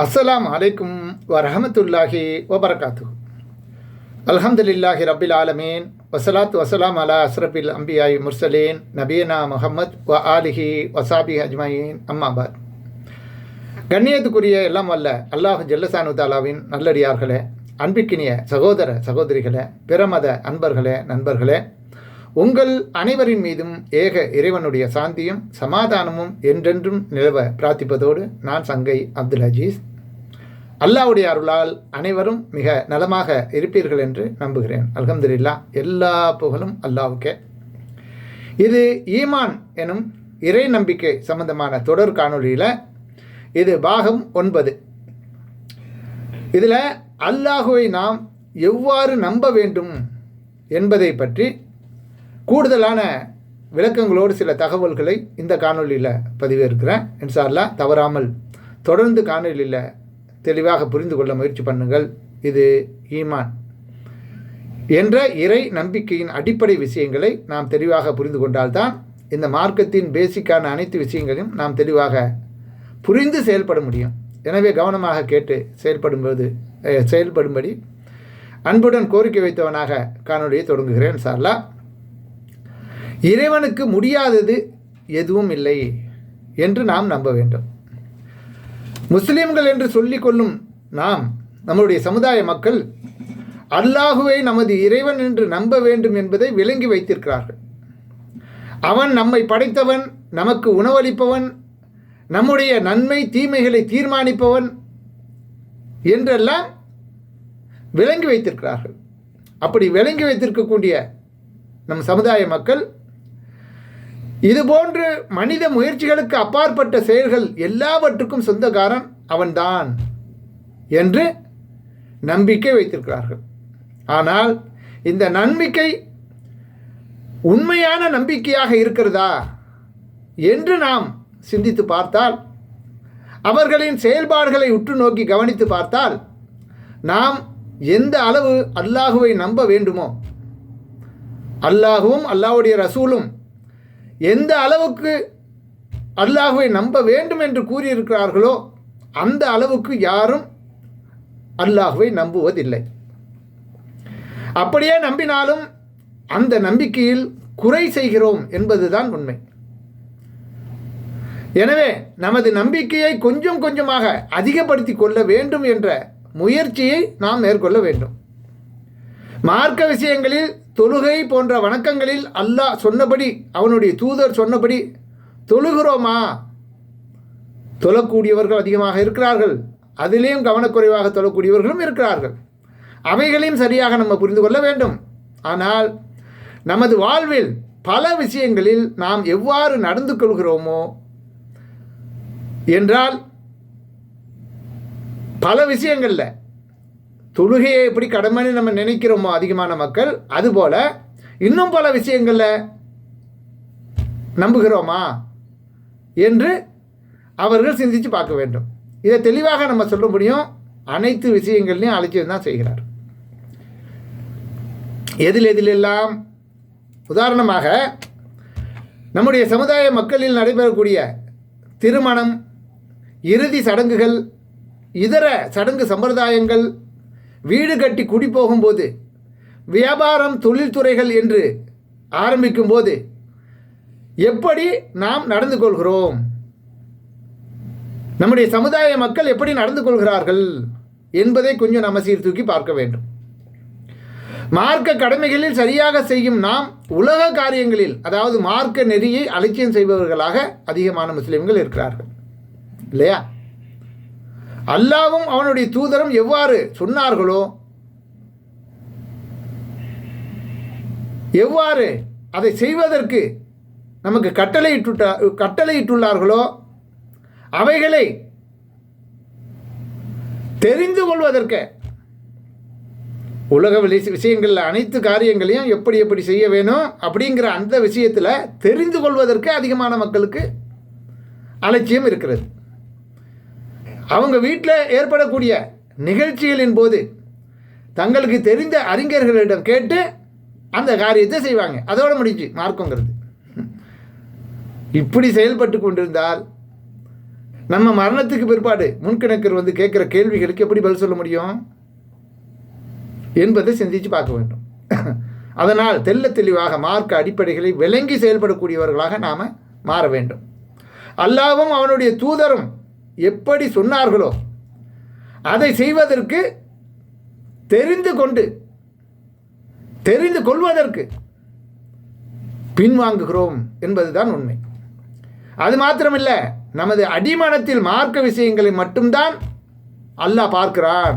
அஸ்ஸலாம் அலைக்கும் வரஹமத்துல்லாஹி வபரகாத்து அல்ஹம்துலில்லாஹி ரபில் ஆலமீன். வசலாத் வசலாம் அலா அஸ்ரபில் அம்பியாய் முர்சலேன் நபீனா முஹம்மத் வ ஆலிஹி வசாபி அஜ்மயின். அம்மாபாத் கண்ணியத்துக்குரிய எல்லாம் வல்ல அல்லாஹ் ஜல்லசானு தாலாவின் நல்லடியார்களே அன்பிக்கினிய சகோதர சகோதரிகளே பிறமத அன்பர்களே நண்பர்களே உங்கள் அனைவரின் மீதும் ஏக இறைவனுடைய சாந்தியும் சமாதானமும் என்றென்றும் நிலவ பிரார்த்திப்பதோடு நான் சங்கை அப்துல் அஜீஸ். அல்லாவுடைய அருளால் அனைவரும் மிக நலமாக இருப்பீர்கள் என்று நம்புகிறேன். அலமதுல்லா எல்லா புகழும் அல்லாவுக்கே. இது ஈமான் எனும் இறை நம்பிக்கை சம்பந்தமான தொடர் காணொலியில் இது பாகம் ஒன்பது. இதில் அல்லாஹுவை நாம் எவ்வாறு நம்ப வேண்டும் என்பதை பற்றி கூடுதலான விளக்கங்களோடு சில தகவல்களை இந்த காணொலியில் பதிவேற்கிறேன் இன்ஷால்லா தவறாமல் தொடர்ந்து காணொலியில் தெளிவாக புரிந்து கொள்ள முயற்சி பண்ணுங்கள். இது ஈமான் என்ற இறை நம்பிக்கையின் அடிப்படை விஷயங்களை நாம் தெளிவாக புரிந்து கொண்டால்தான் இந்த மார்க்கத்தின் பேசிக்கான அனைத்து விஷயங்களையும் நாம் தெளிவாக புரிந்து செயல்பட முடியும். எனவே கவனமாக கேட்டு செயல்படும்போது செயல்படும்படி அன்புடன் கோரிக்கை வைத்தவனாக காணொலியை தொடங்குகிறேன். சார்லா இறைவனுக்கு முடியாதது எதுவும் இல்லை என்று நாம் நம்ப வேண்டும். முஸ்லிம்கள் என்று சொல்லிக்கொள்ளும் நாம் நம்முடைய சமுதாய மக்கள் அல்லாஹுவை நமது இறைவன் என்று நம்ப வேண்டும் என்பதை விளங்கி வைத்திருக்கிறார்கள். அவன் நம்மை படைத்தவன் நமக்கு உணவளிப்பவன் நம்முடைய நன்மை தீமைகளை தீர்மானிப்பவன் என்றெல்லாம் விளங்கி வைத்திருக்கிறார்கள். அப்படி விளங்கி வைத்திருக்கக்கூடிய நம் சமுதாய மக்கள் இதுபோன்று மனித முயற்சிகளுக்கு அப்பாற்பட்ட செயல்கள் எல்லாவற்றுக்கும் சொந்தக்காரன் அவன்தான் என்று நம்பிக்கை வைத்திருக்கிறார்கள். ஆனால் இந்த நம்பிக்கை உண்மையான நம்பிக்கையாக இருக்கிறதா என்று நாம் சிந்தித்து பார்த்தால் அவர்களின் செயல்பாடுகளை உற்று நோக்கி கவனித்து பார்த்தால் நாம் எந்த அளவு அல்லாஹுவை நம்ப வேண்டுமோ அல்லாஹுவும் அல்லாஹ்வுடைய ரசூலும் எந்த அளவுக்கு அல்லாஹுவை நம்ப வேண்டும் என்று கூறியிருக்கிறார்களோ அந்த அளவுக்கு யாரும் அல்லாஹுவை நம்புவதில்லை. அப்படியே நம்பினாலும் அந்த நம்பிக்கையில் குறை செய்கிறோம் என்பதுதான் உண்மை. எனவே நமது நம்பிக்கையை கொஞ்சம் கொஞ்சமாக அதிகப்படுத்தி கொள்ள வேண்டும் என்ற முயற்சியை நாம் மேற்கொள்ள வேண்டும். மார்க்க விஷயங்களில் தொழுகை போன்ற வணக்கங்களில் அல்லாஹ் சொன்னபடி அவனுடைய தூதர் சொன்னபடி தொழுகிறோமா? தொழக்கூடியவர்கள் அதிகமாக இருக்கிறார்கள். அதிலேயும் கவனக்குறைவாக தொழக்கூடியவர்களும் இருக்கிறார்கள். அவைகளையும் சரியாக நம்ம புரிந்து கொள்ள வேண்டும். ஆனால் நமது வாழ்வில் பல விஷயங்களில் நாம் எவ்வாறு நடந்து கொள்கிறோமோ என்றால் பல விஷயங்களில் தொழுகையை எப்படி கடமைன்னு நம்ம நினைக்கிறோமோ அதிகமான மக்கள் அதுபோல் இன்னும் பல விஷயங்களில் நம்புகிறோமா என்று அவர்கள் சிந்தித்து பார்க்க வேண்டும். இதை தெளிவாக நம்ம சொல்ல முடியும். அனைத்து விஷயங்கள்லையும் அலட்சியம் தான் செய்கிறார். எதில் எதிலெல்லாம்? உதாரணமாக நம்முடைய சமுதாய மக்களில் நடைபெறக்கூடிய திருமணம் இறுதி சடங்குகள் இதர சடங்கு சம்பிரதாயங்கள் வீடு கட்டி குடி போகும்போது வியாபாரம் தொழில்துறைகள் என்று ஆரம்பிக்கும்போது எப்படி நாம் நடந்து கொள்கிறோம்? நம்முடைய சமுதாய மக்கள் எப்படி நடந்து கொள்கிறார்கள் என்பதை கொஞ்சம் நம்ம சீர்தூக்கி பார்க்க வேண்டும். மார்க்க கடமைகளில் சரியாக செய்யும் நாம் உலக காரியங்களில் அதாவது மார்க்க நெறியை அலட்சியம் செய்பவர்களாக அதிகமான முஸ்லீம்கள் இருக்கிறார்கள். இல்லையா? அல்லாவும் அவனுடைய தூதரும் எவ்வாறு சொன்னார்களோ எவ்வாறு அதை செய்வதற்கு நமக்கு கட்டளையிட்டுட்ட கட்டளையிட்டுள்ளார்களோ அவைகளை தெரிந்து கொள்வதற்கு உலக விஷ- விஷயங்களில் அனைத்து காரியங்களையும் எப்படி எப்படி செய்ய வேணும் அப்படிங்கிற அந்த விஷயத்தில் தெரிந்து கொள்வதற்கு அதிகமான மக்களுக்கு அலட்சியம் இருக்கிறது. அவங்க வீட்டில் ஏற்படக்கூடிய நிகழ்ச்சிகளின் போது தங்களுக்கு தெரிந்த அறிஞர்களிடம் கேட்டு அந்த காரியத்தை செய்வாங்க. அதோடு முடிஞ்சு மார்க்கங்கிறது. இப்படி செயல்பட்டு கொண்டிருந்தால் நம்ம மரணத்துக்கு பிற்பாடு முன்கணக்கர் வந்து கேட்குற கேள்விகளுக்கு எப்படி பதில் சொல்ல முடியும்? என்பதை சிந்தித்து பார்க்க வேண்டும். அதனால் தெல்ல தெளிவாக மார்க்க அடிப்படைகளை விளங்கி செயல்படக்கூடியவர்களாக நாம் மாற வேண்டும். அல்லாவும் அவனுடைய தூதரும் எப்படி சொன்னார்களோ அதை செய்வதற்கு தெரிந்து கொண்டு தெரிந்து கொள்வதற்கு பின்வாங்குகிறோம் என்பதுதான் உண்மை. அது மாத்திரமில்லை நமது அடிமனத்தில் மார்க்க விஷயங்களை மட்டும்தான் அல்லாஹ் பார்க்கிறான்.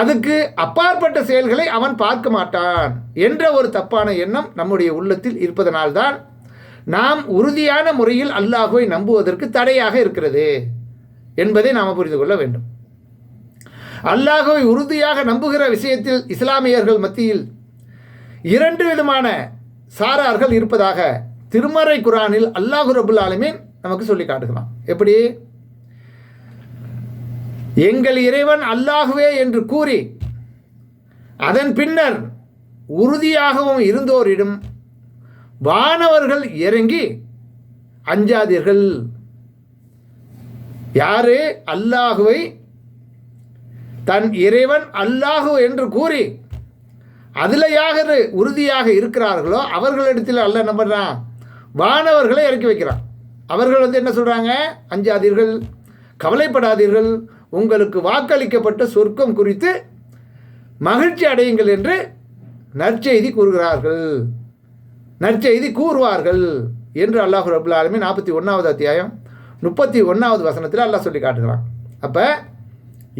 அதுக்கு அப்பாற்பட்ட செயல்களை அவன் பார்க்க மாட்டான் என்ற ஒரு தப்பான எண்ணம் நம்முடைய உள்ளத்தில் இருப்பதனால்தான் நாம் உறுதியான முறையில் அல்லாஹுவை நம்புவதற்கு தடையாக இருக்கிறது. என்பதை நாம் புரிந்து கொள்ள வேண்டும். அல்லாஹுவை உறுதியாக நம்புகிற விஷயத்தில் இஸ்லாமியர்கள் மத்தியில் இரண்டு விதமான சாரார்கள் இருப்பதாக திருமறை குரானில் அல்லாஹு ரபுல் ஆலமீன் நமக்கு சொல்லி காட்டுகிறான். எப்படி? எங்கள் இறைவன் அல்லாஹுவே என்று கூறி அதன் பின்னர் உறுதியாகவும் இருந்தோரிடம் வானவர்கள் இறங்கி அஞ்சாதீர்கள். யாரு? அல்லாஹுவை. தன் இறைவன் அல்லாஹு என்று கூறி அதில் யார் உறுதியாக இருக்கிறார்களோ அவர்களிடத்தில் அல்ல என்ன பண்ணுறான் வானவர்களை இறக்கி வைக்கிறான். அவர்கள் வந்து என்ன சொல்கிறாங்க அஞ்சாதீர்கள் கவலைப்படாதீர்கள் உங்களுக்கு வாக்களிக்கப்பட்ட சொர்க்கம் குறித்து மகிழ்ச்சி அடையுங்கள் என்று நற்செய்தி கூறுகிறார்கள். நற்செய்தி கூறுவார்கள் என்று அல்லாஹ் அபுல்லாலுமே நாற்பத்தி ஒன்றாவது அத்தியாயம் முப்பத்தி ஒன்றாவது வசனத்தில் அல்லாஹ் சொல்லி காட்டுகிறான். அப்போ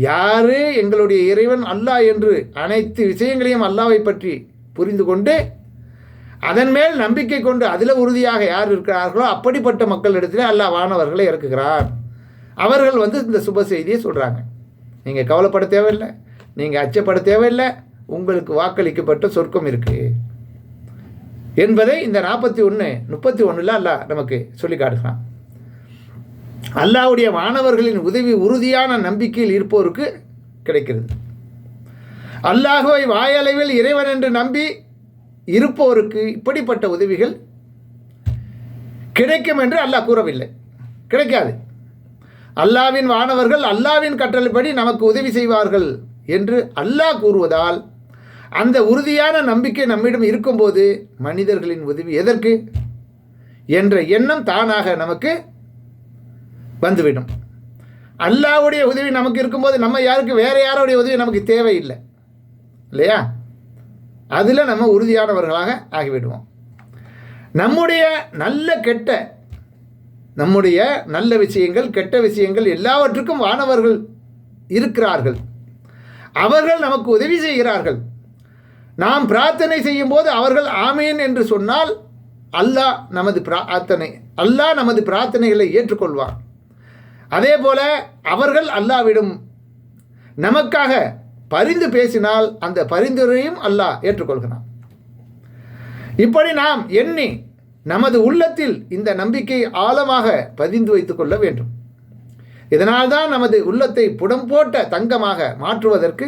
யார் எங்களுடைய இறைவன் அல்லாஹ் என்று அனைத்து விஷயங்களையும் அல்லாவை பற்றி புரிந்து கொண்டு அதன் மேல் நம்பிக்கை கொண்டு அதில் உறுதியாக யார் இருக்கிறார்களோ அப்படிப்பட்ட மக்களிடத்தில் அல்லாஹ் வானவர்களை இறக்குகிறார் அவர்கள் வந்து இந்த சுப செய்தியை சொல்கிறாங்க நீங்கள் கவலைப்பட தேவையில்லை. நீங்கள் அச்சப்பட தேவையில்லை. உங்களுக்கு வாக்களிக்கப்பட்ட சொர்க்கம் இருக்குது என்பதை இந்த நாற்பத்தி ஒன்று முப்பத்தி ஒன்றில் அல்லாஹ் நமக்கு சொல்லி காட்டுகிறான். அல்லாவுடைய மாணவர்களின் உதவி உறுதியான நம்பிக்கையில் இருப்போருக்கு கிடைக்கிறது. அல்லாஹுவை வாயளவில் இறைவன் என்று நம்பி இருப்போருக்கு இப்படிப்பட்ட உதவிகள் கிடைக்கும் என்று அல்லாஹ் கூறவில்லை. கிடைக்காது. அல்லாவின் வானவர்கள் அல்லாவின் கட்டளைப்படி நமக்கு உதவி செய்வார்கள் என்று அல்லாஹ் கூறுவதால் அந்த உறுதியான நம்பிக்கை நம்மிடம் இருக்கும்போது மனிதர்களின் உதவி எதற்கு? என்ற எண்ணம் தானாக நமக்கு வந்துவிடும். அல்லாவுடைய உதவி நமக்கு இருக்கும்போது நம்ம யாருக்கு வேறு யாருடைய உதவி நமக்கு தேவையில்லை. இல்லையா? அதில் நம்ம உறுதியானவர்களாக ஆகிவிடுவோம். நம்முடைய நல்ல கெட்ட நம்முடைய நல்ல விஷயங்கள் கெட்ட விஷயங்கள் எல்லாவற்றுக்கும் வானவர்கள் இருக்கிறார்கள். அவர்கள் நமக்கு உதவி செய்கிறார்கள். நாம் பிரார்த்தனை செய்யும் போது அவர்கள் ஆமேன் என்று சொன்னால் அல்லாஹ் நமது பிரார்த்தனை அல்லாஹ் நமது பிரார்த்தனைகளை ஏற்றுக்கொள்வார் அதே போல அவர்கள் அல்லாவிடும் நமக்காக பரிந்து பேசினால் அந்த பரிந்துரையும் அல்லாஹ் ஏற்றுக்கொள்கிறான். இப்படி நாம் எண்ணி நமது உள்ளத்தில் இந்த நம்பிக்கை ஆழமாக பதிந்து வைத்துக் கொள்ள வேண்டும். இதனால்தான் நமது உள்ளத்தை புடம் போட்ட தங்கமாக மாற்றுவதற்கு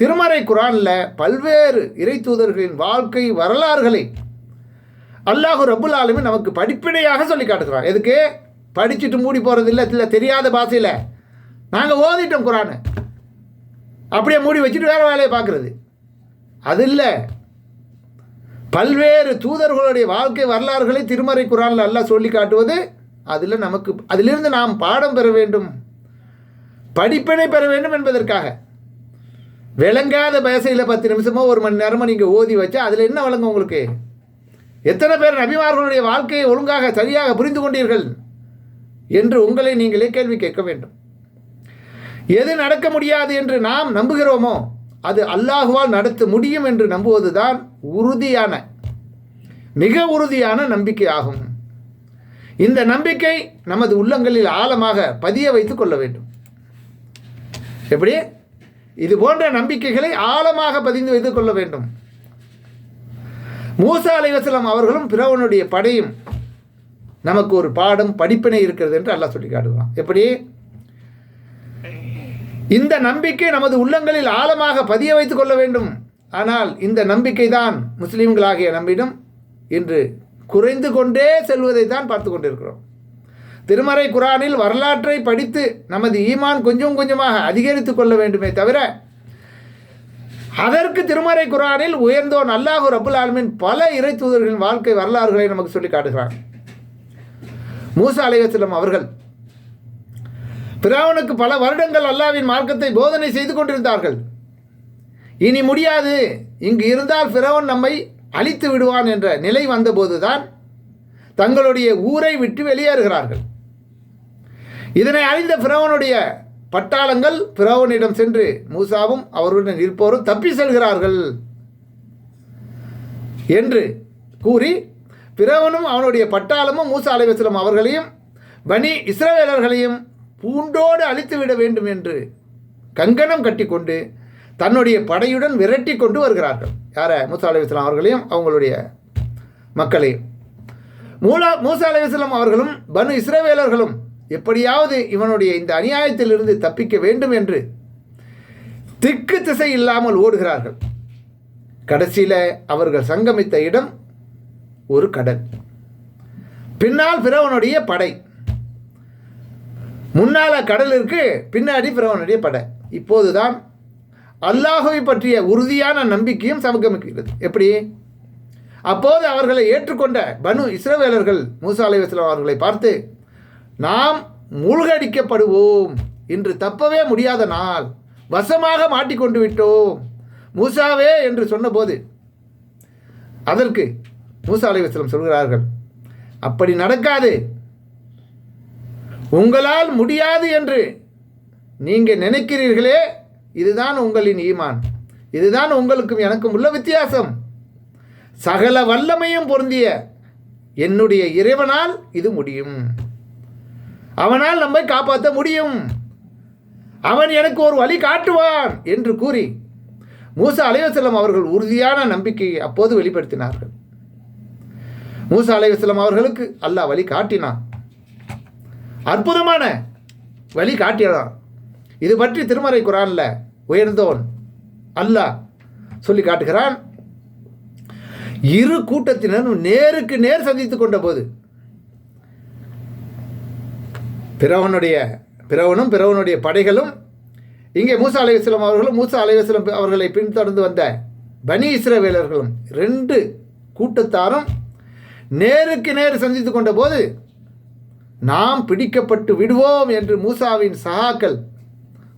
திருமறை குரானில் பல்வேறு இறை தூதர்களின் வாழ்க்கை வரலாறுகளை அல்லாஹு ரபுல் ஆலமி நமக்கு படிப்பினையாக சொல்லி காட்டுகிறான். எதுக்கு? படிச்சுட்டு மூடி போகிறது இல்லை இல்லை தெரியாத பாஷையில். நாங்கள் ஓதிட்டோம் குரானை. அப்படியே மூடி வச்சுட்டு வேறு வேலையை பார்க்குறது. அது இல்லை. பல்வேறு தூதர்களுடைய வாழ்க்கை வரலாறுகளை திருமறை குரானில் நல்லா சொல்லி காட்டுவது அதில் நமக்கு அதிலிருந்து நாம் பாடம் பெற வேண்டும். படிப்பினை பெற வேண்டும் என்பதற்காக. விளங்காத பேசையில் பத்து நிமிஷமோ ஒரு மணி நேரமோ நீங்கள் ஓதி வச்சா அதில் என்ன வழங்கும் உங்களுக்கு? எத்தனை பேர் நபிமார்களுடைய வாழ்க்கையை ஒழுங்காக சரியாக புரிந்து கொண்டீர்கள்? என்று உங்களை நீங்களே கேள்வி கேட்க வேண்டும். எது நடக்க முடியாது என்று நாம் நம்புகிறோமோ அது அல்லாஹுவால் நடத்த முடியும் என்று நம்புவதுதான் உறுதியான மிக உறுதியான நம்பிக்கை ஆகும். இந்த நம்பிக்கை நமது உள்ளங்களில் ஆழமாக பதிய வைத்து கொள்ள வேண்டும். எப்படி? இது போன்ற நம்பிக்கைகளை ஆழமாக பதிந்து வைத்துக் கொள்ள வேண்டும். மூசா அலைவசலம் அவர்களும் பிறவனுடைய படையும் நமக்கு ஒரு பாடம் படிப்பினை இருக்கிறது என்று அல்லாஹ் சொல்லி காட்டுவான். எப்படி? இந்த நம்பிக்கை நமது உள்ளங்களில் ஆழமாக பதிய வைத்துக் கொள்ள வேண்டும். ஆனால் இந்த நம்பிக்கை தான் முஸ்லீம்களாகிய நம்மிடம் இன்று குறைந்து கொண்டே செல்வதை தான் பார்த்து கொண்டிருக்கிறோம். திருமறை குரானில் வரலாற்றை படித்து நமது ஈமான் கொஞ்சம் கொஞ்சமாக அதிகரித்து கொள்ள வேண்டுமே தவிர அதற்கு திருமறை குரானில் உயர்ந்தோன் அல்லாஹூர் அபுல் ஆலமின் பல இறை தூதர்களின் வாழ்க்கை வரலாறுகளை நமக்கு சொல்லி காட்டுகிறான். மூசா அலைவசலம் அவர்கள் பிராவனுக்கு பல வருடங்கள் அல்லாவின் மார்க்கத்தை போதனை செய்து கொண்டிருந்தார்கள். இனி முடியாது. இங்கு இருந்தால் பிறவன் நம்மை அழித்து விடுவான் என்ற நிலை வந்தபோதுதான் தங்களுடைய ஊரை விட்டு வெளியேறுகிறார்கள். இதனை அறிந்த பிறவனுடைய பட்டாளங்கள் பிறவனிடம் சென்று மூசாவும் அவருடன் இருப்போரும் தப்பி செல்கிறார்கள் என்று கூறி பிறவனும் அவனுடைய பட்டாளமும் மூசா அலைவசலம் அவர்களையும் பனி இஸ்ரவேலர்களையும் பூண்டோடு அழித்துவிட வேண்டும் என்று கங்கணம் கட்டிக்கொண்டு தன்னுடைய படையுடன் விரட்டி கொண்டு வருகிறார்கள். யார? மூசா அலைவசலம் அவர்களையும் அவங்களுடைய மக்களையும். மூலா மூசா அலைவசலம் அவர்களும் பனு இஸ்ரவேலர்களும் எப்படியாவது இவனுடைய இந்த அநியாயத்திலிருந்து தப்பிக்க வேண்டும் என்று திக்கு திசை இல்லாமல் ஓடுகிறார்கள். கடைசியில் அவர்கள் சங்கமித்த இடம் ஒரு கடல். பின்னால் பிறவனுடைய படை. முன்னால் கடல் இருக்கு பின்னாடி பிறவனுடைய படை. இப்போதுதான் அல்லாஹுவை பற்றிய உறுதியான நம்பிக்கையும் சமகமிக்கிறது. எப்படி? அப்போது அவர்களை ஏற்றுக்கொண்ட பனு இஸ்ரவேலர்கள் மூசா அலைவாஸ்லாம் அவர்களை பார்த்து நாம் மூழ்கடிக்கப்படுவோம். இன்று தப்பவே முடியாத நாள். வசமாக மாட்டிக்கொண்டு விட்டோம். மூசாவே என்று சொன்னபோது அதற்கு மூசா அலைவாஸ்லம் சொல்கிறார்கள் அப்படி நடக்காது. உங்களால் முடியாது என்று நீங்கள் நினைக்கிறீர்களே இதுதான் உங்களின் ஈமான். இதுதான் உங்களுக்கும் எனக்கும் உள்ள வித்தியாசம். சகல வல்லமையும் பொருந்திய என்னுடைய இறைவனால் இது முடியும். அவனால் நம்மை காப்பாற்ற முடியும். அவன் எனக்கு ஒரு வழி காட்டுவான் என்று கூறி மூசா அலைவசலம் அவர்கள் உறுதியான நம்பிக்கையை அப்போது வெளிப்படுத்தினார்கள். மூசா அலைவசலம் அவர்களுக்கு அல்லாஹ் வழி காட்டினான். அற்புதமான வழி காட்டினான் இது பற்றி திருமறை குரானில் உயர்ந்தோன் அல்லாஹ் சொல்லி காட்டுகிறான். இரு கூட்டத்தினரும் நேருக்கு நேர் சந்தித்து கொண்ட போது பிறவனுடைய பிறவனும் பிறவனுடைய படைகளும் இங்கே மூசா அலைவாஸ்லம் அவர்களும் மூசா அலைவாஸ்லம் அவர்களை பின்தொடர்ந்து வந்த பனி இஸ்ரவேலர்களும் ரெண்டு கூட்டத்தாரும் நேருக்கு நேர் சந்தித்து கொண்ட போது நாம் பிடிக்கப்பட்டு விடுவோம் என்று மூசாவின் சகாக்கள்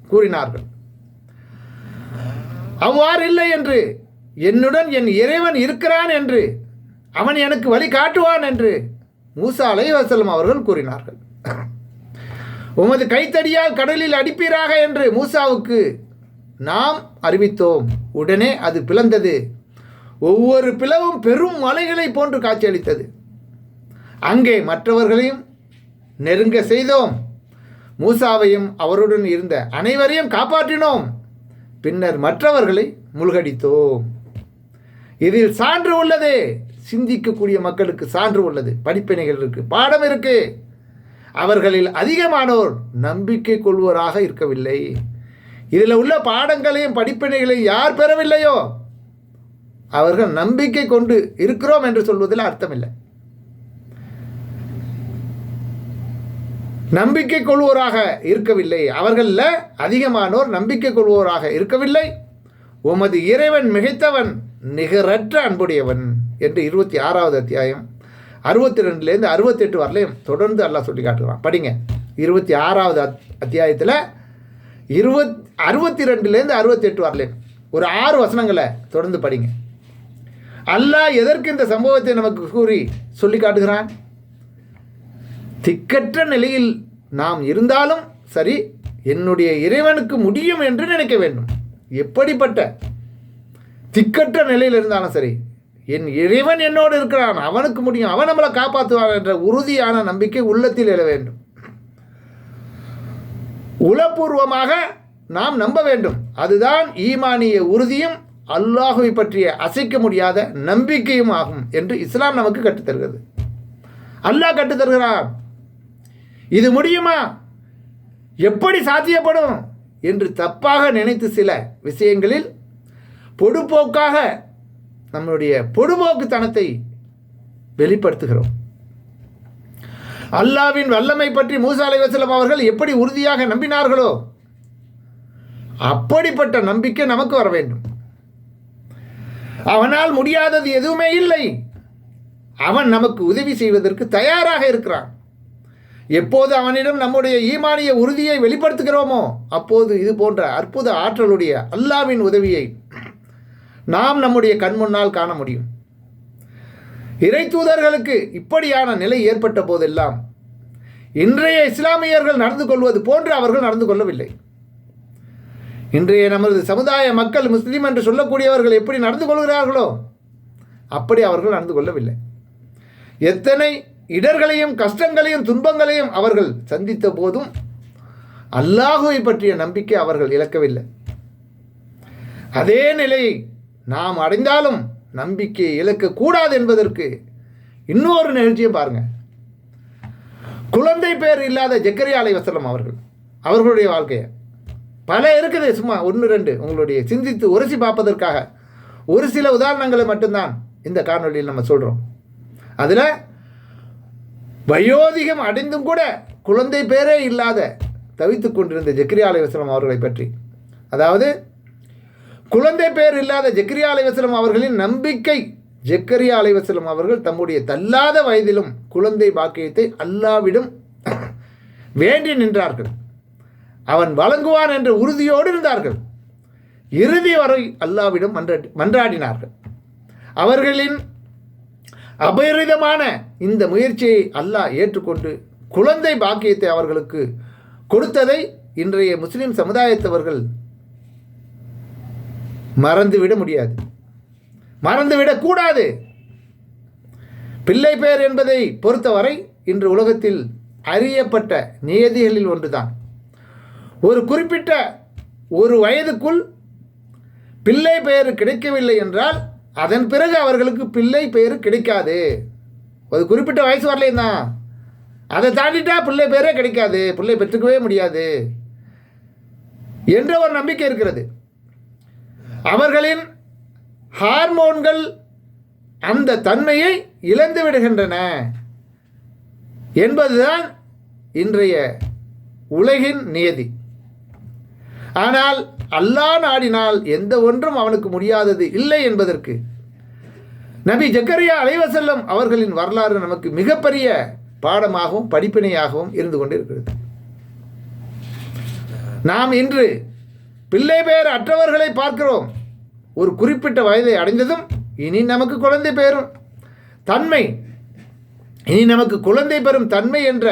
கூறினார்கள். அவ்வாறு இல்லை என்று என்னுடன் என் இறைவன் இருக்கிறான் என்று அவன் எனக்கு வழி காட்டுவான் என்று மூசா அலைவாசலம் அவர்கள் கூறினார்கள். உமது கைத்தடியால் கடலில் அடிப்பீராக என்று மூசாவுக்கு நாம் அறிவித்தோம். உடனே அது பிளந்தது. ஒவ்வொரு பிளவும் பெரும் மலைகளை போன்று காட்சியளித்தது. அங்கே மற்றவர்களையும் நெருங்க செய்தோம். மூசாவையும் அவருடன் இருந்த அனைவரையும் காப்பாற்றினோம். பின்னர் மற்றவர்களை முழுகடித்தோம். இதில் சான்று உள்ளது. சிந்திக்கக்கூடிய மக்களுக்கு சான்று உள்ளது. படிப்பினைகள் இருக்கு. பாடம் இருக்கு. அவர்களில் அதிகமானோர் நம்பிக்கை கொள்வோராக இருக்கவில்லை. இதில் உள்ள பாடங்களையும் படிப்பினைகளையும் யார் பெறவில்லையோ? அவர்கள் நம்பிக்கை கொண்டு இருக்கிறோம் என்று சொல்வதில் அர்த்தமில்லை. நம்பிக்கை கொள்வோராக இருக்கவில்லை. அவர்களில் அதிகமானோர் நம்பிக்கை கொள்வோராக இருக்கவில்லை. உமது இறைவன் மிகைத்தவன் நிகரற்ற அன்புடையவன் என்று இருபத்தி ஆறாவது அத்தியாயம் அறுபத்தி ரெண்டுலேருந்து அறுபத்தெட்டு வரலையும் தொடர்ந்து எல்லாம் சொல்லி காட்டுறான் படிங்க. இருபத்தி ஆறாவது அத் அத்தியாயத்தில் இருபத் அறுபத்தி ரெண்டுலேருந்து அறுபத்தெட்டு வரலையும். ஒரு ஆறு வசனங்களை தொடர்ந்து படிங்க. அல்லாஹ் எதற்கு இந்த சம்பவத்தை நமக்கு கூறி சொல்லி காட்டுகிறான்? திக்கற்ற நிலையில் நாம் இருந்தாலும் சரி என்னுடைய இறைவனுக்கு முடியும் என்று நினைக்க வேண்டும். எப்படிப்பட்ட திக்கற்ற நிலையில் இருந்தாலும் சரி என் இறைவன் என்னோடு இருக்கிறான் அவனுக்கு முடியும் அவன் நம்மளை காப்பாற்றுவான் என்ற உறுதியான நம்பிக்கை உள்ளத்தில் எழ வேண்டும். உளப்பூர்வமாக நாம் நம்ப வேண்டும். அதுதான் ஈமானிய உறுதியும் அல்லாஹுவை பற்றிய அசைக்க முடியாத நம்பிக்கையும் ஆகும் என்று இஸ்லாம் நமக்கு கற்றுத்தருகிறது அல்லாஹ் கற்றுத்தருகிறான் இது முடியுமா? எப்படி சாத்தியப்படும்? என்று தப்பாக நினைத்து சில விஷயங்களில் பொடுபோக்காக நம்மளுடைய பொடுபோக்குத்தனத்தை வெளிப்படுத்துகிறோம். அல்லாவின் வல்லமை பற்றி மூசா அலைவசலம் அவர்கள் எப்படி உறுதியாக நம்பினார்களோ அப்படிப்பட்ட நம்பிக்கை நமக்கு வர வேண்டும். அவனால் முடியாதது எதுவுமே இல்லை. அவன் நமக்கு உதவி செய்வதற்கு தயாராக இருக்கிறான். எப்போது அவனிடம் நம்முடைய ஈமானிய உறுதியை வெளிப்படுத்துகிறோமோ அப்போது இது போன்ற அற்புத ஆற்றலுடைய அல்லாவின் உதவியை நாம் நம்முடைய கண் முன்னால் காண முடியும். இறை தூதர்களுக்கு இப்படியான நிலை ஏற்பட்ட போதெல்லாம் இன்றைய இஸ்லாமியர்கள் நடந்து கொள்வது போன்று அவர்கள் நடந்து கொள்ளவில்லை. இன்றைய நமது சமுதாய மக்கள் முஸ்லீம் என்று சொல்லக்கூடியவர்கள் எப்படி நடந்து கொள்கிறார்களோ அப்படி அவர்கள் நடந்து கொள்ளவில்லை. எத்தனை இடர்களையும் கஷ்டங்களையும் துன்பங்களையும் அவர்கள் சந்தித்த போதும் அல்லாஹுவை பற்றிய நம்பிக்கை அவர்கள் இழக்கவில்லை. அதே நிலையை நாம் அடைந்தாலும் நம்பிக்கையை இழக்கக்கூடாது என்பதற்கு இன்னொரு நிகழ்ச்சியை பாருங்கள் குழந்தை பேர் இல்லாத ஜக்கரியா அலைவசலம் அவர்கள் அவர்களுடைய வாழ்க்கையை. பல இருக்குது சும்மா ஒன்று ரெண்டு. உங்களுடைய சிந்தித்து உரசி பார்ப்பதற்காக. ஒரு சில உதாரணங்களை மட்டும்தான் இந்த காணொலியில் நம்ம சொல்கிறோம் அதில் வயோதிகம் அடைந்தும் கூட குழந்தை பேரே இல்லாத தவித்து கொண்டிருந்த ஜக்கிரியா அலைவசலம் அவர்களை பற்றி. அதாவது குழந்தை பேர் இல்லாத ஜக்கிரியா அலைவசலம் அவர்களின் நம்பிக்கை ஜக்கரியா அலைவசலம் அவர்கள் தம்முடைய தள்ளாத வயதிலும் குழந்தை பாக்கியத்தை அல்லாவிடம் வேண்டி நின்றார்கள். அவன் வழங்குவான் என்ற உறுதியோடு இருந்தார்கள். இறுதி வரை அல்லாவிடம் மன்றாடி மன்றாடினார்கள். அவர்களின் அபரிதமான இந்த முயற்சியை அல்லாஹ் ஏற்றுக்கொண்டு குழந்தை பாக்கியத்தை அவர்களுக்கு கொடுத்ததை இன்றைய முஸ்லிம் சமுதாயத்தவர்கள் மறந்துவிட முடியாது. மறந்துவிடக்கூடாது பிள்ளை பெயர் என்பதை பொறுத்தவரை இன்று உலகத்தில் அறியப்பட்ட நியதிகளில் ஒன்றுதான். ஒரு குறிப்பிட்ட ஒரு வயதுக்குள் பிள்ளை பெயர் கிடைக்கவில்லை என்றால் அதன் பிறகு அவர்களுக்கு பிள்ளை பெயர் கிடைக்காது. ஒரு குறிப்பிட்ட வயசு வரலையும் தான் அதை தாண்டிட்டா பிள்ளை பேரே கிடைக்காது. பிள்ளை பெற்றுக்கவே முடியாது என்ற ஒரு நம்பிக்கை இருக்கிறது. அவர்களின் ஹார்மோன்கள் அந்த தன்மையை இழந்து விடுகின்றன என்பதுதான் இன்றைய உலகின் நியதி. ஆனால் அல்லாஹ் நாடினால் எந்த ஒன்றும் அவனுக்கு முடியாதது இல்லை என்பதற்கு நபி ஜக்கரியா அலைவசல்லம் அவர்களின் வரலாறு நமக்கு மிகப்பெரிய பாடமாகவும் படிப்பினையாகவும் இருந்து கொண்டிருக்கிறது. நாம் இன்று பிள்ளை பெயர் அற்றவர்களை பார்க்கிறோம். ஒரு குறிப்பிட்ட வயதை அடைந்ததும் இனி நமக்கு குழந்தை பெயரும் தன்மை இனி நமக்கு குழந்தை பெறும் தன்மை என்ற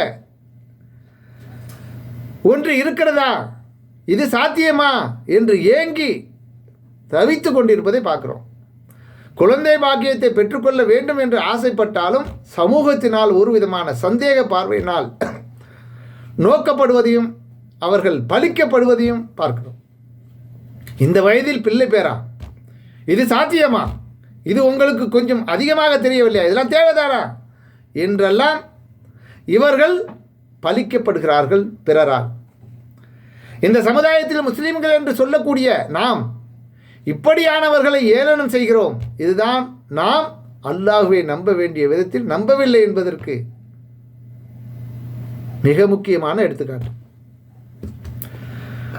ஒன்று இருக்கிறதா? இது சாத்தியமா என்று ஏங்கி தவித்து கொண்டிருப்பதை பார்க்குறோம். குழந்தை பாக்கியத்தை பெற்றுக்கொள்ள வேண்டும் என்று ஆசைப்பட்டாலும் சமூகத்தினால் ஒரு விதமான சந்தேக பார்வையினால் நோக்கப்படுவதையும் அவர்கள் பலிக்கப்படுவதையும் பார்க்கிறோம். இந்த வயதில் பிள்ளை பேரா? இது சாத்தியமா? இது உங்களுக்கு கொஞ்சம் அதிகமாக தெரியவில்லையா? இதெல்லாம் தேவைதானா? என்றெல்லாம் இவர்கள் பலிக்கப்படுகிறார்கள் பிறரால். இந்த சமுதாயத்தில் முஸ்லீம்கள் என்று சொல்லக்கூடிய நாம் இப்படியானவர்களை ஏளனம் செய்கிறோம். இதுதான் நாம் அல்லாஹுவை நம்ப வேண்டிய விதத்தில் நம்பவில்லை என்பதற்கு மிக முக்கியமான எடுத்துக்காட்டு.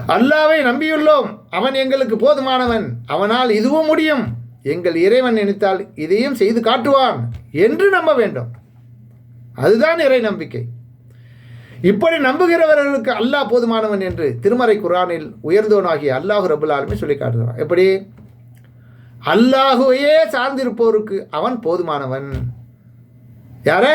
அல்லாவை நம்பியுள்ளோம். அவன் எங்களுக்கு போதுமானவன். அவனால் இதுவும் முடியும். எங்கள் இறைவன் நினைத்தால் இதையும் செய்து காட்டுவான் என்று நம்ப வேண்டும். அதுதான் இறை நம்பிக்கை. இப்படி நம்புகிறவர்களுக்கு அல்லாஹ் போதுமானவன் என்று திருமறை குரானில் உயர்ந்தவனாகிய அல்லாஹு ரபுல் ஆலமே சொல்லி காட்டுகிறான். எப்படி? அல்லாஹுவையே சார்ந்திருப்போருக்கு அவன் போதுமானவன். யார?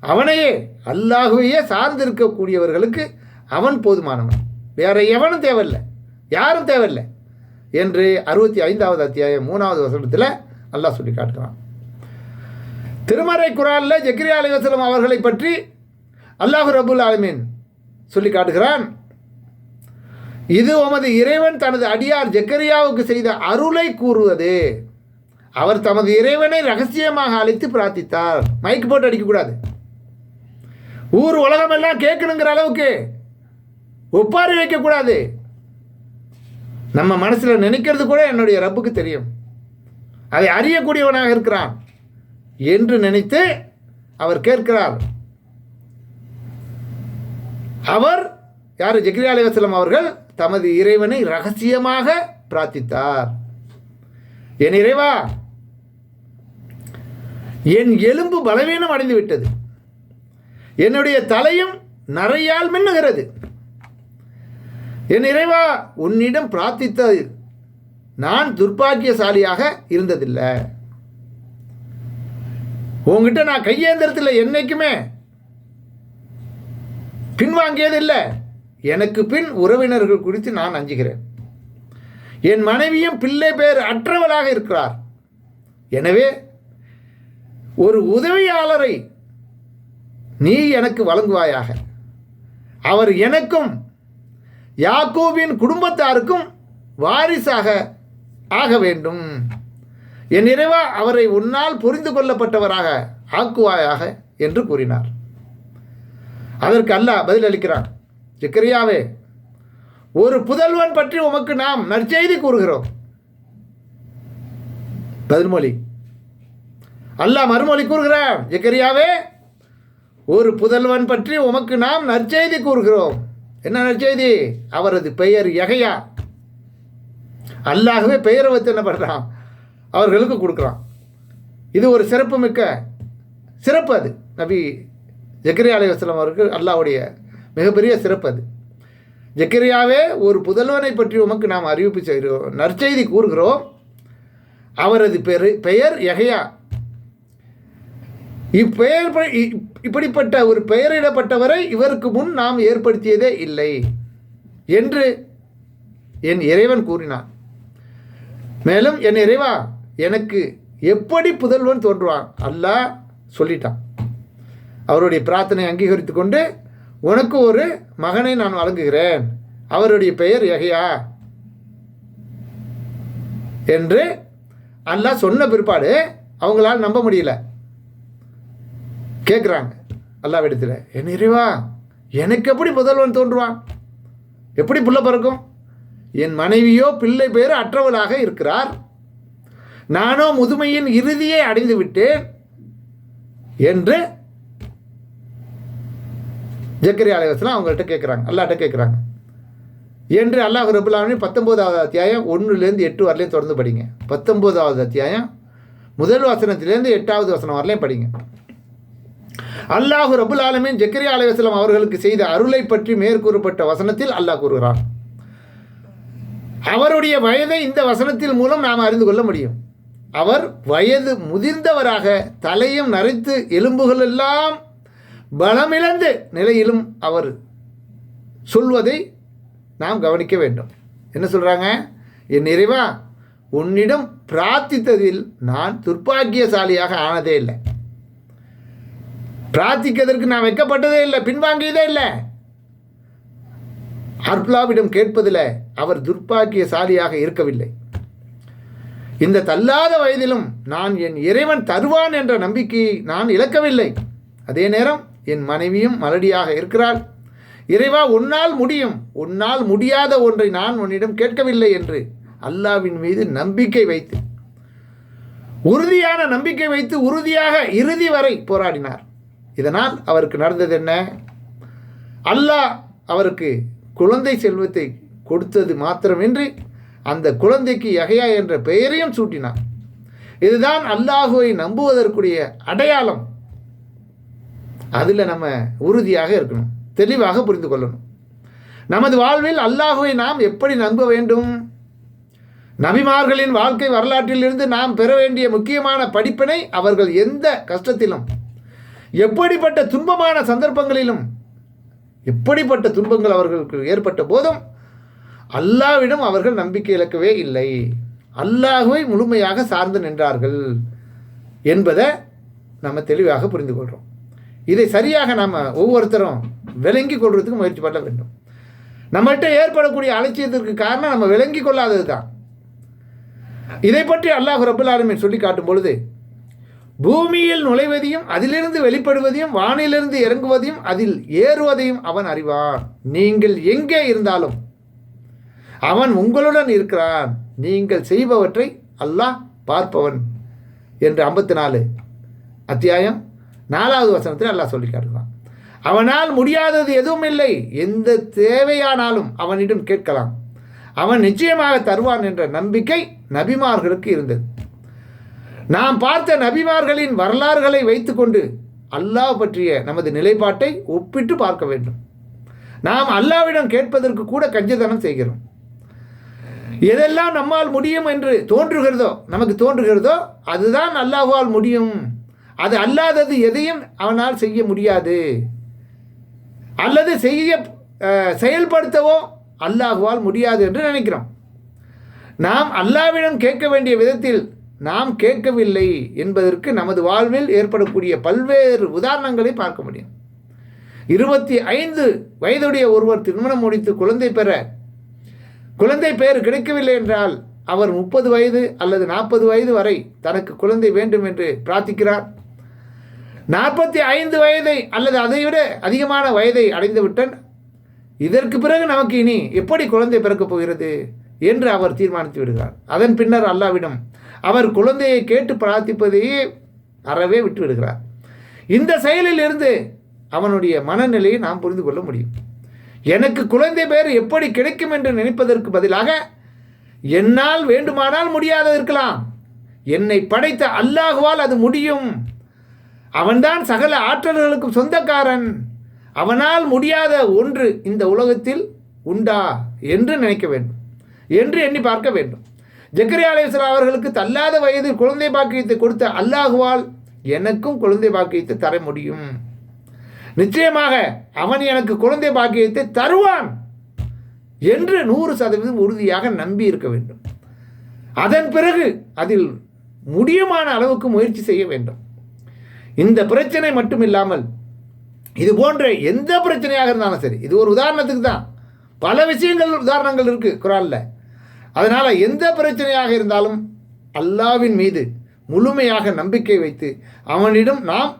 அவனையே. அல்லாஹுவையே சார்ந்திருக்கக்கூடியவர்களுக்கு அவன் போதுமானவன். வேற எவனும் தேவையில்லை. யாரும் தேவையில்லை என்று அறுபத்தி ஐந்தாவது அத்தியாயம் மூணாவது வசனத்தில் அல்லாஹ் சொல்லி காட்டுகிறான். திருமறை குரானில் ஜக்ரியா அலைவாஸ்லம் அவர்களை பற்றி அல்லாஹு ரபுல் ஆலமீன் சொல்லி காட்டுகிறான். இது உமது இறைவன் தனது அடியார் ஜக்கரியாவுக்கு செய்த அருளை கூறுவது. அவர் தமது இறைவனை ரகசியமாக அழைத்து பிரார்த்தித்தார். மைக் போட்டு அடிக்கக்கூடாது ஊர் உலகமெல்லாம் கேட்கணுங்கிற அளவுக்கு ஒப்பாரி வைக்கக்கூடாது நம்ம மனசில் நினைக்கிறது கூட என்னுடைய ரப்புக்கு தெரியும். அதை அறியக்கூடியவனாக இருக்கிறான் என்று நினைத்து அவர் கேட்கிறார். அவர் யார்? ஜக்ரியா அலைவாஸ்லம் அவர்கள் தமது இறைவனை ரகசியமாக பிரார்த்தித்தார். என் இறைவா என் எலும்பு பலவீனம் அடைந்து விட்டது என்னுடைய தலையும் நரையால் மின்னுகிறது. என் இறைவா உன்னிடம் பிரார்த்தித்தது நான் துர்ப்பாக்கியசாலியாக இருந்ததில்லை. உங்ககிட்ட நான் கையேந்திரத்தில் பின்வாங்கியது இல்லை எனக்கு பின் உறவினர்கள் குறித்து நான் அஞ்சுகிறேன். என் மனைவியும் பிள்ளை பேர் அற்றவளாக இருக்கிறார். எனவே ஒரு உதவியாளரை நீ எனக்கு வழங்குவாயாக. அவர் எனக்கும் யாக்கோபின் குடும்பத்தாருக்கும் வாரிசாக ஆக வேண்டும். என் இறைவா அவரை உன்னால் புரிந்து கொள்ளப்பட்டவராக ஆக்குவாயாக என்று கூறினார். அதற்கு அல்லாஹ் பதில் அளிக்கிறான் ஜக்கரியாவே ஒரு புதல்வன் பற்றி உமக்கு நாம் நற்செய்தி கூறுகிறோம். பதில்மொழி. அல்லாஹ் மறுமொழி கூறுகிறான் ஜக்கரியாவே ஒரு புதல்வன் பற்றி உமக்கு நாம் நற்செய்தி கூறுகிறோம். என்ன நற்செய்தி? அவரது பெயர் யகையா. அல்லாகவே பெயரை வைத்து என்ன பண்ணுறான் அவர்களுக்கு கொடுக்குறான். இது ஒரு சிறப்பு மிக்க சிறப்பு அது. நபி ஜக்கரியா அலி வஸ்லாம் அவருக்கு அல்லாவுடைய மிகப்பெரிய சிறப்பு அது. ஜக்கரியாவே ஒரு புதல்வனை பற்றி உமக்கு நாம் அறிவிப்பு செய்கிறோம் நற்செய்தி கூறுகிறோம் அவரது பெரு பெயர் எகையா இப்பெயர் இப்படிப்பட்ட ஒரு பெயரிடப்பட்டவரை இவருக்கு முன் நாம் ஏற்படுத்தியதே இல்லை என்று என் இறைவன் கூறினான். மேலும் என் இறைவா எனக்கு எப்படி புதல்வன் தோன்றுவான்? அல்லாஹ் சொல்லிட்டான். அவருடைய பிரார்த்தனை அங்கீகரித்து கொண்டு உனக்கு ஒரு மகனை நான் வழங்குகிறேன். அவருடைய பெயர் யகையா. என்று அல்லாஹ் சொன்ன பிற்பாடு அவங்களால் நம்ப முடியல. கேட்குறாங்க அல்லாவிடத்தில் என் இறைவா எனக்கு எப்படி புதல்வன் தோன்றுவான்? எப்படி புள்ள பிறக்கும்? என் மனைவியோ பிள்ளை பேர் அற்றவளாக இருக்கிறார். நானோ முதுமையின் இறுதியை அடைந்து விட்டேன் என்று ஜக்கரியா அலைவாஸ்லாம் அவங்கள்ட்ட கேட்குறாங்க அல்லாட்ட கேட்குறாங்க என்று அல்லாஹ் ரபுல்லாமின் பத்தொம்போதாவது அத்தியாயம் ஒன்றுலேருந்து எட்டு வரலையும் தொடர்ந்து படிங்க. பத்தொம்போதாவது அத்தியாயம் முதல் வசனத்திலேருந்து எட்டாவது வசனம் வரலையும் படிங்க. அல்லாஹ் ரபுல் ஆலமின் ஜக்கரியா அலைவாஸ்லாம் அவர்களுக்கு செய்த அருளை பற்றி மேற்கூறப்பட்ட வசனத்தில் அல்லாஹ் கூறுகிறான். அவருடைய வயதை இந்த வசனத்தின் மூலம் நாம் அறிந்து கொள்ள முடியும். அவர் வயது முதிர்ந்தவராக தலையும் நரைத்து எலும்புகள் எல்லாம் பலமிழந்து நிலையிலும் அவர் சொல்வதை நாம் கவனிக்க வேண்டும். என்ன சொல்கிறாங்க என் நிறைவா உன்னிடம் பிரார்த்தித்ததில் நான் துர்ப்பாக்கியசாலியாக ஆனதே இல்லை. பிரார்த்திக்கிறதற்கு நான் வைக்கப்பட்டதே இல்லை பின்வாங்கியதே இல்லை. அர்ப்லாவிடம் கேட்பதில் அவர் துர்ப்பாக்கியசாலியாக இருக்கவில்லை. இந்த தள்ளாத வயதிலும் நான் என் இறைவன் தருவான் என்ற நம்பிக்கையை நான் இழக்கவில்லை. அதே நேரம் என் மனைவியும் மலடியாக இருக்கிறாள். இறைவா உன்னால் முடியும். உன்னால் முடியாத ஒன்றை நான் உன்னிடம் கேட்கவில்லை என்று அல்லாவின் மீது நம்பிக்கை வைத்து உறுதியான நம்பிக்கை வைத்து உறுதியாக இறுதி வரை போராடினார். இதனால் அவருக்கு நடந்தது என்ன? அல்லாஹ் அவருக்கு குழந்தை செல்வத்தை கொடுத்தது மாத்திரமின்றி அந்த குழந்தைக்கு யகையா என்ற பெயரையும் சூட்டினார் இதுதான் அல்லாஹுவை நம்புவதற்குரிய அடையாளம். அதில் நம்ம உறுதியாக இருக்கணும். தெளிவாக புரிந்து கொள்ளணும். நமது வாழ்வில் அல்லாஹுவை நாம் எப்படி நம்ப வேண்டும்? நபிமார்களின் வாழ்க்கை வரலாற்றிலிருந்து நாம் பெற வேண்டிய முக்கியமான படிப்பினை அவர்கள் எந்த கஷ்டத்திலும் எப்படிப்பட்ட துன்பமான சந்தர்ப்பங்களிலும் எப்படிப்பட்ட துன்பங்கள் அவர்களுக்கு ஏற்பட்ட போதும் அல்லாவிடம் அவர்கள் நம்பிக்கை இழக்கவே இல்லை. அல்லாஹுவை முழுமையாக சார்ந்து நின்றார்கள் என்பதை நம்ம தெளிவாக புரிந்து கொள்கிறோம் இதை சரியாக நாம் ஒவ்வொருத்தரும் விளங்கி கொள்றதுக்கு முயற்சி பண்ண வேண்டும். நம்மகிட்ட ஏற்படக்கூடிய அலட்சியத்திற்கு காரணம் நம்ம விளங்கி கொள்ளாதது தான் இதை பற்றி அல்லாஹ் ரபுல் ஆலமீன் சொல்லி காட்டும் பொழுது பூமியில் நுழைவதையும் அதிலிருந்து வெளிப்படுவதையும் வானிலிருந்து இறங்குவதையும் அதில் ஏறுவதையும் அவன் அறிவான். நீங்கள் எங்கே இருந்தாலும் அவன் உங்களுடன் இருக்கிறான். நீங்கள் செய்பவற்றை அல்லாஹ் பார்ப்பவன். என்று ஐம்பத்தி நாலு அத்தியாயம் நாலாவது வசனத்தில் அல்லாஹ் சொல்லி காட்டுகிறான் அவனால் முடியாதது எதுவும் இல்லை. எந்த தேவையானாலும் அவனிடம் கேட்கலாம். அவன் நிச்சயமாக தருவான் என்ற நம்பிக்கை நபிமார்களுக்கு இருந்தது. நாம் பார்த்த நபிமார்களின் வரலாறுகளை வைத்துக்கொண்டு அல்லாஹ் பற்றிய நமது நிலைப்பாட்டை ஒப்பிட்டு பார்க்க வேண்டும். நாம் அல்லாவிடம் கேட்பதற்கு கூட கஞ்சதனம் செய்கிறோம். எதெல்லாம் நம்மால் முடியும் என்று தோன்றுகிறதோ நமக்கு தோன்றுகிறதோ அதுதான் அல்லாஹ்வால் முடியும். அது அல்லாதது எதையும் அவனால் செய்ய முடியாது. அல்லது செய்ய செயல்படுத்தவோ அல்லாஹ்வால் முடியாது என்று நினைக்கிறோம். நாம் அல்லாவிடம் கேட்க வேண்டிய விதத்தில் நாம் கேட்கவில்லை என்பதற்கு நமது வாழ்வில் ஏற்படக்கூடிய பல்வேறு உதாரணங்களை பார்க்க முடியும். இருபத்தி ஐந்து வயதுடைய ஒருவர் திருமணம் முடித்து குழந்தை பெற குழந்தை பெயர் கிடைக்கவில்லை என்றால் அவர் முப்பது வயது அல்லது நாற்பது வயது வரை தனக்கு குழந்தை வேண்டும் என்று பிரார்த்திக்கிறார். நாற்பத்தி ஐந்து வயதை அல்லது அதைவிட அதிகமான வயதை அடைந்துவிட்டன் இதற்கு பிறகு நமக்கு இனி எப்படி குழந்தை பிறக்கப் போகிறது என்று அவர் தீர்மானித்து விடுகிறார். அதன் பின்னர் அல்லாவிடம் அவர் குழந்தையை கேட்டு பிரார்த்திப்பதையே அறவே விட்டு விடுகிறார் இந்த செயலில் இருந்து அவனுடைய மனநிலையை நாம் புரிந்து கொள்ள முடியும். எனக்கு குழந்தை பேர் எப்படி கிடைக்கும் என்று நினைப்பதற்கு பதிலாக என்னால் வேண்டுமானால் முடியாத இருக்கலாம். என்னை படைத்த அல்லாஹுவால் அது முடியும். அவன்தான் சகல ஆற்றல்களுக்கும் சொந்தக்காரன். அவனால் முடியாத ஒன்று இந்த உலகத்தில் உண்டா என்று நினைக்க வேண்டும். என்று எண்ணி பார்க்க வேண்டும். ஜக்கரியா அலைஹிஸ்ஸலாம் அவர்களுக்கு தள்ளாத வயதில் குழந்தை பாக்கியத்தை கொடுத்த அல்லாஹுவால் எனக்கும் குழந்தை பாக்கியத்தை தர முடியும். நிச்சயமாக அவன் எனக்கு குழந்தை பாக்கியத்தை தருவான் என்று நூறு சதவீதம் உறுதியாக நம்பி இருக்க வேண்டும். அதன் பிறகு அதில் முடியுமான அளவுக்கு முயற்சி செய்ய வேண்டும். இந்த பிரச்சனை மட்டும் இல்லாமல் இது போன்ற எந்த பிரச்சனையாக இருந்தாலும் சரி இது ஒரு உதாரணத்துக்கு தான். பல விஷயங்கள் உதாரணங்கள் இருக்குது குரானில். அதனால் எந்த பிரச்சனையாக இருந்தாலும் அல்லாவின் மீது முழுமையாக நம்பிக்கை வைத்து அவனிடம் நாம்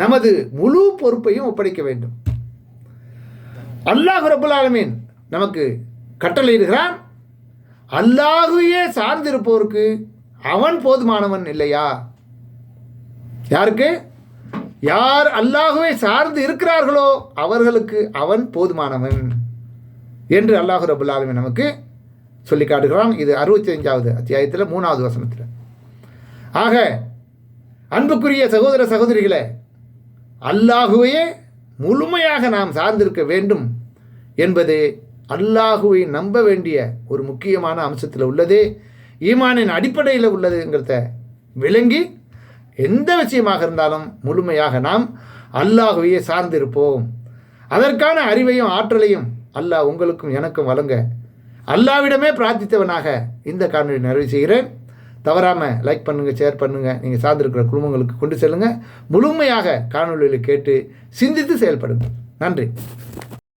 நமது முழு பொறுப்பையும் ஒப்படைக்க வேண்டும். அல்லாஹ் ரபுல் ஆலமீன் நமக்கு கட்டளையிடுகிறான் அல்லாஹுவே சார்ந்திருப்போருக்கு அவன் போதுமானவன் இல்லையா? யாருக்கு? யார் அல்லாஹுவை சார்ந்து இருக்கிறார்களோ அவர்களுக்கு அவன் போதுமானவன் என்று அல்லாஹு ரபுல் நமக்கு சொல்லி காட்டுகிறான். இது அறுபத்தி அஞ்சாவது அத்தியாயத்தில் மூணாவது வசனத்தில். ஆக அன்புக்குரிய சகோதர சகோதரிகளை அல்லாஹுவையே முழுமையாக நாம் சார்ந்திருக்க வேண்டும் என்பது அல்லாஹுவை நம்ப வேண்டிய ஒரு முக்கியமான அம்சத்தில் உள்ளது. ஈமானின் அடிப்படையில் உள்ளதுங்கிறத விளங்கி எந்த விஷயமாக இருந்தாலும் முழுமையாக நாம் அல்லாஹுவையே சார்ந்திருப்போம். அதற்கான அறிவையும் ஆற்றலையும் அல்லாஹ் உங்களுக்கும் எனக்கும் வழங்க. அல்லாவிடமே பிரார்த்தித்தவனாக இந்த காணொலி நிறைவு செய்கிறேன். தவறாமல் லைக் பண்ணுங்கள் ஷேர் பண்ணுங்கள் நீங்கள் சார்ந்திருக்கிற குடும்பங்களுக்கு கொண்டு செல்லுங்கள் முழுமையாக காணொலியில் கேட்டு சிந்தித்து செயல்படுங்கள். நன்றி.